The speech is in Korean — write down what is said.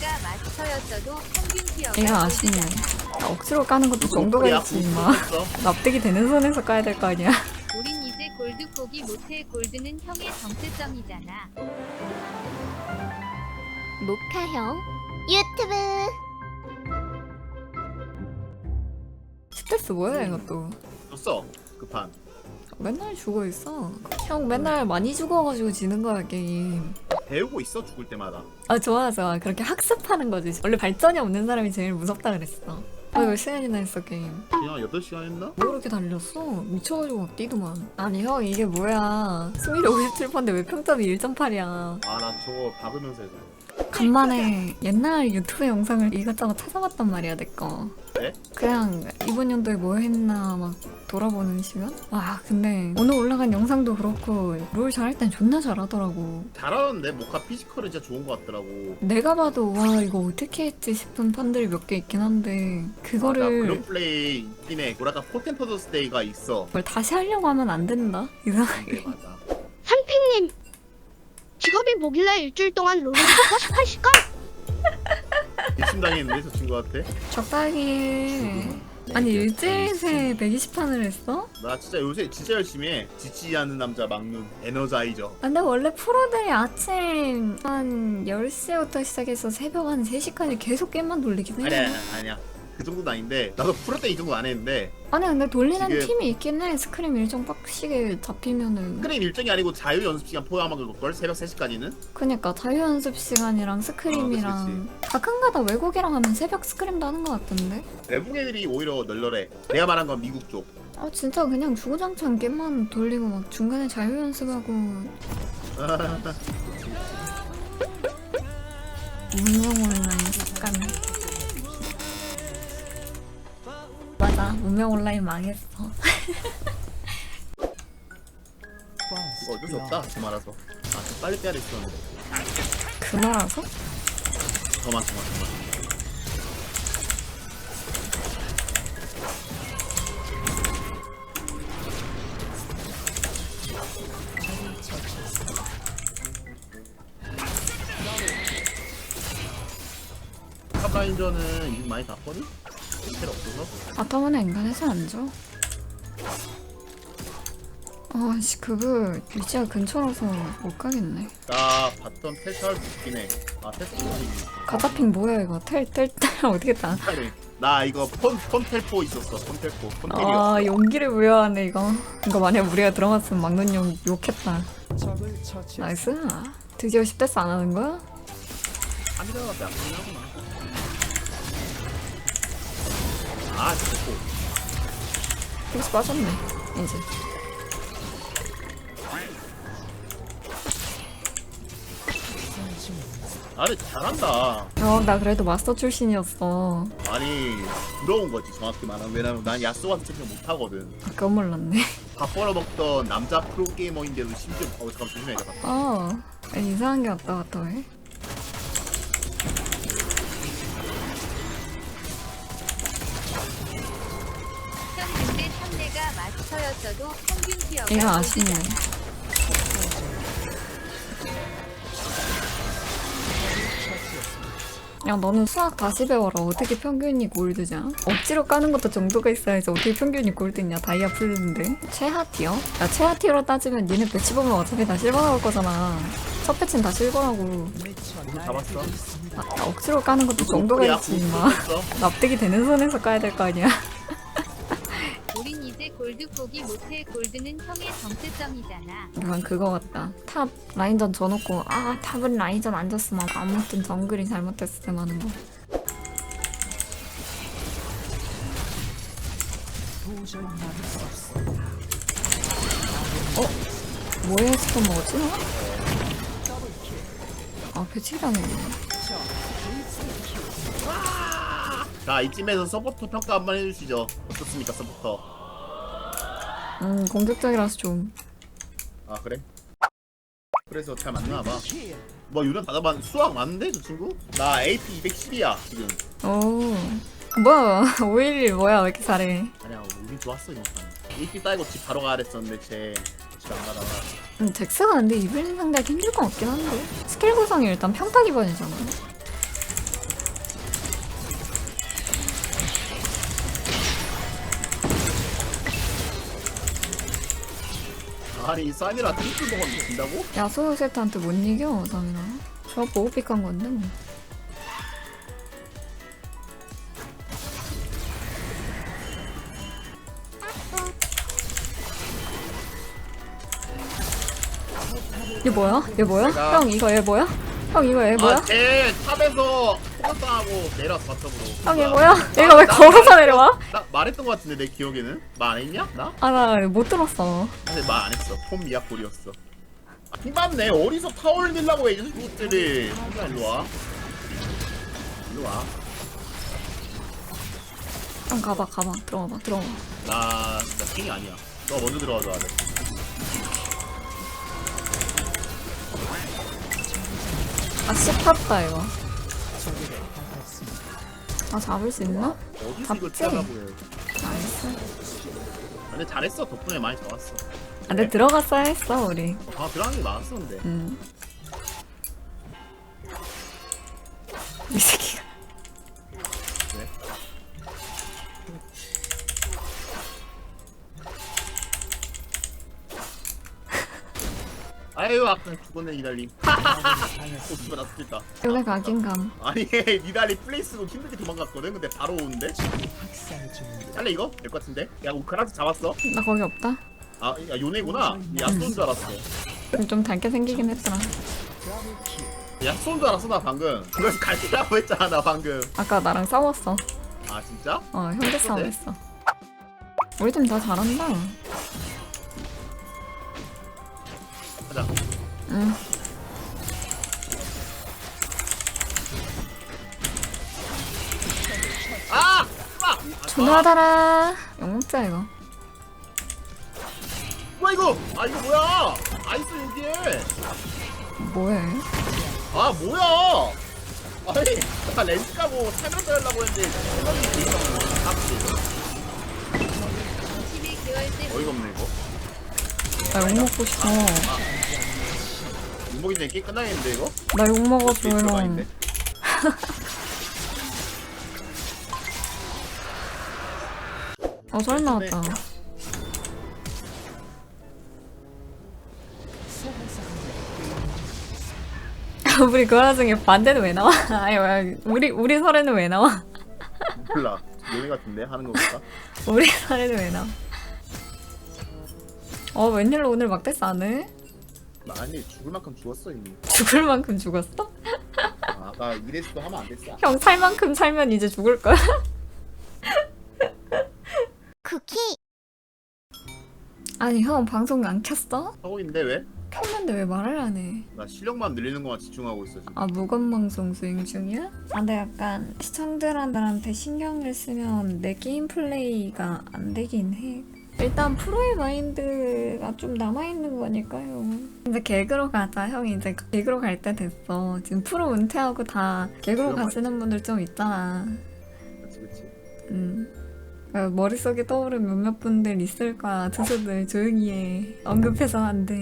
내가 마스터였어도 평균 티어가 이거 아쉽네. 아, 억지로 까는 것도 정도가 야, 있지, 임마. 있어? 납득이 되는 선에서 까야 될 거 아니야. 우린 이제 골드 포기 못해 골드는 형의 정체성이잖아. 모카형 유튜브 스트레스 뭐야, 이것도. 줬어 그판 맨날 죽어 있어. 형 맨날 많이 죽어가지고 지는 거야, 게임. 배우고 있어 죽을 때마다 아, 좋아, 좋아. 그렇게 학습하는 거지. 원래 발전이 없는 사람이 제일 무섭다 그랬어. 아, 몇 시간이나 했어, 게임. 그냥 8시간 했나? 뭐 그렇게 달렸어? 미쳐가지고 막 뛰더만. 아니, 형, 이게 뭐야. 승률이 57%인데 왜 평점이 1.8이야. 아 나 저거 박으면서 해서 간만에 옛날 유튜브 영상을 이것저것 찾아봤단 말이야, 내 거. 네? 그냥 이번 연도에 뭐 했나 막 돌아보는 시간? 와, 근데 오늘 올라간 영상도 그렇고 롤 잘할 땐 존나 잘하더라고. 잘하는데 모카 피지컬은 진짜 좋은 것 같더라고 내가 봐도 와, 이거 어떻게 했지 싶은 판들이 몇 개 있긴 한데 아, 나 그거를 그런 플레이 있긴 해 뭐랄까 포텐 터더스 데이가 있어 뭘 다시 하려고 하면 안 된다. 이상하게. 네 맞아 한핑님 직업이 뭐길래 일주일 동안 롤을 48시간 일심당했는데 저 친구한테 적당히 해. 아니 일주일 새 120판을 했어? 나 진짜 요새 진짜 열심히 해. 지치지 않는 남자 막눈 에너자이저. 아, 근데 원래 프로들이 아침 한 10시부터 시작해서 새벽 한 3시까지 계속 게임만 돌리긴 해. 아니야, 아니야 그 정도는 아닌데 나도 프로 때 이 정도 안 했는데 아니 근데 돌리는 지금- 팀이 있긴 해. 스크림 일정 빡시게 잡히면은. 스크린 일정이 아니고 자유 연습 시간 포함한 걸걸 새벽 3시까지는 그니까 자유 연습 시간이랑 스크림이랑 어, 그치, 가끔가다 외국이랑 하면 새벽 스크림도 하는 것 같던데. 외국 애들이 오히려 널널해 내가 말한 건 미국 쪽 아 진짜 그냥 주구장창 게임만 돌리고 막 중간에 자유 연습하고 문명 온라인 습관. 아, 문명 온라인 망했어. 이거 어쩔 수 없다 그 말아서 아좀 빨리 빼야 됐었는데 그거라서? 더만 더만 더만 탑라인전은 이미 많이 봤거든? 필요 없어서 아까만에 인간에서 안 줘. 아씨 그거 위치가 근처라서 못 가겠네. 나 봤던 텔타를 붙긴 해아 텔타이 가자핑 뭐야 이거 텔텔텔 어디겠다. 나 이거 폰, 폰텔포 있었어 폰텔포 폰텔이었어 아 용기를 부여하네 이거. 이거 만약 우리가 들어갔으면 막는 용 욕했다. 나이스. 드디어 10대스 안 하는 거야? 카미라가 약하긴 하구나 아 텔포 여기서 빠졌네 이제. 아 근데 잘한다 어나 그래도 마스터 출신이었어. 아니 부러운 거지 정확히 말하면 왜냐면 난 야스와스 챔피언 못하거든 아까 몰랐네. 밥 벌어먹던 남자 프로게이머인데도 심지어 어 잠깐 조심해 잠깐 어 아니, 이상한 게 왔다 갔다 해. 이거 아쉽네. 야 너는 수학 다시 배워라. 어떻게 평균이 골드냐? 억지로 까는 것도 정도가 있어야지 어떻게 평균이 골드냐? 다이아 풀리는데. 최하 티어? 야 최하 티어로 따지면 니네 배치 보면 어차피 다 실버 나올 거잖아. 첫 배치는 다 실버라고. 잡았어? 아, 야, 억지로 까는 것도 정도가 야, 있지 임마. 납득이 되는 선에서 까야 될 거 아니야 포기 못해 골드는 형의 정체성이잖아. 약간 그거 같다. 탑 라인전 져놓고 아 탑은 라인전 안 졌으면 아무튼 정글이 잘못됐을 때 많은 거. 어? 뭐에 스톱 뭐지? 아 배치기라는 자 이쯤에서 서포터 평가 한번 해주시죠 어떻습니까 서포터 음 공격적이라서 좀. 아 그래? 그래서 잘 맞나 봐 뭐 유난 다잡았 수학 맞는데 저 친구? 나 AP 210이야 지금 오. 뭐야 511 뭐야 왜 이렇게 잘해? 아니야 우리 좋았어 이번 판 AP 따이고 집 바로 가야 됐었는데 쟤집안 가다가 음, 잭스가 근데 이블린 상대하기 힘들 것 같긴 한데 스킬 구성이 일단 평타 기반이잖아 아니 쌈이라 트리플 먹었는데 진다고? 야 소요 세트한테 못 이겨 사미나 저 보고 픽한 건데 뭐 얘 뭐야? 얘 뭐야? 내가- 형 이거 얘 뭐야? 형 이거 얘 뭐야? 아쟤 탑에서 포커스하고 내려왔어 바텀으로. 형얘 뭐야? 얘가 왜 걸어서 내려와? 나 말했던 것 같은데 내 기억에는? 말 안 했냐? 나? 아 나 못 들었어. 근데 말안 했어. 폼 미약골이었어. 아, 힘맞네. 어디서 타월 밀라고 해 이것들이. 혼자 일로 와. 일로 형 가봐 가봐. 들어가봐 들어가 와나 진짜 킹이 아니야. 너 먼저 들어가줘야 돼 아 씹혔다 이거 아 잡을 수 있나? 어디서 이걸 잡지? 피하라고 해 나이스. 근데 잘했어. 덕분에 많이 잡았어. 아 근데 들어갔어야 했어 우리. 아 들어가는 게 많았어 근데. 음. 이 새끼가 아유 아까 죽었네 니달리 오 씨발 나 죽겠다. 원래 각인감. 아니 니달리 플레이스로 힘들게 도망갔거든? 근데 바로 오는데? 할래 이거? 될 것 같은데? 야 우크라스 잡았어? 나 거기 없다. 아 야, 요네구나. 야쏘인 줄 알았어. 좀 닮게 생기긴 했더라. 야쏘인 줄 알았어 나 방금. 그래서 갈게라고 했잖아 나 방금. 아까 나랑 싸웠어. 아 진짜? 어 형제 싸움? 했어. 우리 팀 다 잘한다 응 아! 아! 존나하더라 영목자 이거 뭐야 이거! 아 이거 뭐야! 아이스 여기에! 뭐해 아 뭐야! 아니 나 렌즈 까고 살면서 하려고 했는데 생각이 아 12개월째 어이가 없네 이거 나 욕먹고 싶어 유 전에 게임 끝나겠는데 이거? 나형 들어가는데? 어 소리 나왔다 우리 그 와중에 반대는 왜 나와? 아니 왜 우리 우리 설에는 왜 나와? 몰라 요네 같은데 하는 거 볼까? 우리 설에는 왜 나와? 어 웬일로 오늘 막대스 안 해? 아니 죽을 만큼 죽었어 이미 죽을 만큼 죽었어? 아, 아까 이레스도 하면 안 됐어 형 살 만큼 살면 이제 죽을 거야? 쿠키 아니 형 방송 안 켰어? 하고 있는데 왜? 켰는데 왜 말을 안 해? 나 실력만 늘리는 것만 집중하고 있어 지금 아 무건 방송 수행 중이야? 아 근데 약간 시청자들한테 신경을 쓰면 내 게임 플레이가 안 되긴 해. 일단 프로의 마인드가 좀 남아있는 거니까요. 이제 개그로 가자. 형이 이제 개그로 갈 때 됐어. 지금 프로 은퇴하고 다 개그로 가시는 분들 좀 있잖아. 그치 그치 음. 그러니까 머릿속에 떠오른 몇몇 분들 있을 거야. 투수들 조용히 해. 언급해서 안 돼.